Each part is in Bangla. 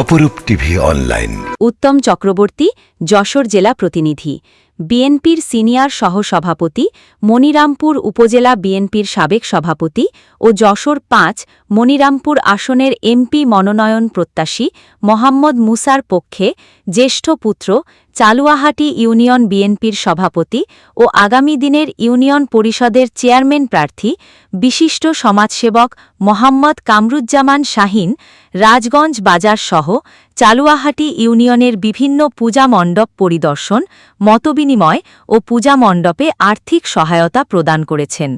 Aparup TV online. উত্তম চক্রবর্তী যশোর জেলা প্রতিনিধি। বিএনপির সিনিয়র সহসভাপতি, মনিরামপুর উপজেলা বিএনপির সাবেক সভাপতি ও যশোর পাঁচ, মনিরামপুর আসনের এমপি মনোনয়ন প্রত্যাশী মোহাম্মদ মুসার পক্ষে জ্যেষ্ঠ পুত্র, চালুয়াহাটি ইউনিয়ন বিএনপির সভাপতি ও আগামী দিনের ইউনিয়ন পরিষদের চেয়ারম্যান প্রার্থী, বিশিষ্ট সমাজসেবক মোহাম্মদ কামরুজ্জামান শাহিন, রাজগঞ্জ বাজার সহ চালুয়াহাটি ইউনিয়নের বিভিন্ন পূজা মণ্ডপ পরিদর্শন, মতবিনিময় ও পূজা মণ্ডপে আর্থিক সহায়তা প্রদান করেছেন।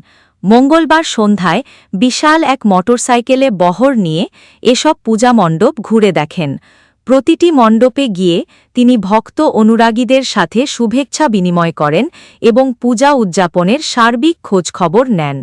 মঙ্গলবার সন্ধ্যায় বিশাল এক মোটরসাইকেলে বহর নিয়ে এসব পূজা মণ্ডপ ঘুরে দেখেন। প্রতিটি মণ্ডপে গিয়ে তিনি ভক্ত অনুরাগীদের সাথে শুভেচ্ছা বিনিময় করেন এবং পূজা উদযাপনের সার্বিক খোঁজখবর নেন।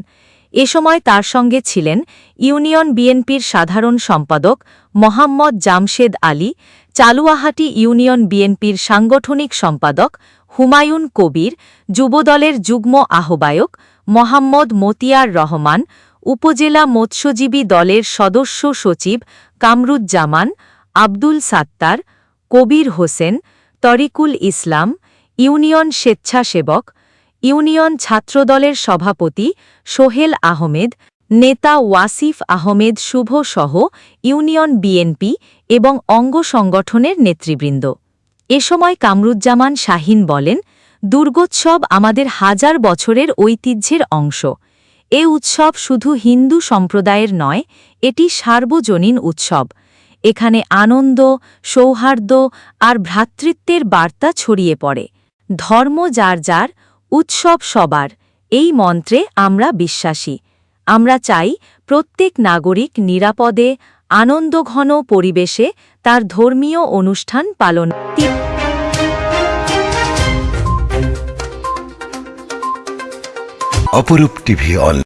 এ সময় তার সঙ্গে ছিলেন ইউনিয়ন বিএনপির সাধারণ সম্পাদক মোহাম্মদ জামশেদ আলী, চালুয়াহাটি ইউনিয়ন বিএনপির সাংগঠনিক সম্পাদক হুমায়ুন কবির, যুবদলের যুগ্ম আহ্বায়ক মোহাম্মদ মতিয়ার রহমান, উপজেলা মৎস্যজীবী দলের সদস্য সচিব কামরুজ্জামান, আব্দুল সাত্তার, কবির হোসেন, তরিকুল ইসলাম, ইউনিয়ন স্বেচ্ছাসেবক ইউনিয়ন ছাত্রদলের সভাপতি সোহেল আহমেদ, নেতা ওয়াসিফ আহমেদ শুভ সহ ইউনিয়ন বিএনপি এবং অঙ্গ সংগঠনের নেতৃবৃন্দ। এ সময় কামরুজ্জামান শাহিন বলেন, দুর্গোৎসব আমাদের হাজার বছরের ঐতিহ্যের অংশ। এ উৎসব শুধু হিন্দু সম্প্রদায়ের নয়, এটি সার্বজনীন উৎসব। এখানে আনন্দ, সৌহার্দ্য আর ভ্রাতৃত্বের বার্তা ছড়িয়ে পড়ে। ধর্ম যার যার উৎসব সবার। এই মন্ত্রে আমরা বিশ্বাসী। আমরা চাই প্রত্যেক নাগরিক নিরাপদে, আনন্দঘন পরিবেশে তার ধর্মীয় অনুষ্ঠান পালন অপরূপ টিভি অনলাইন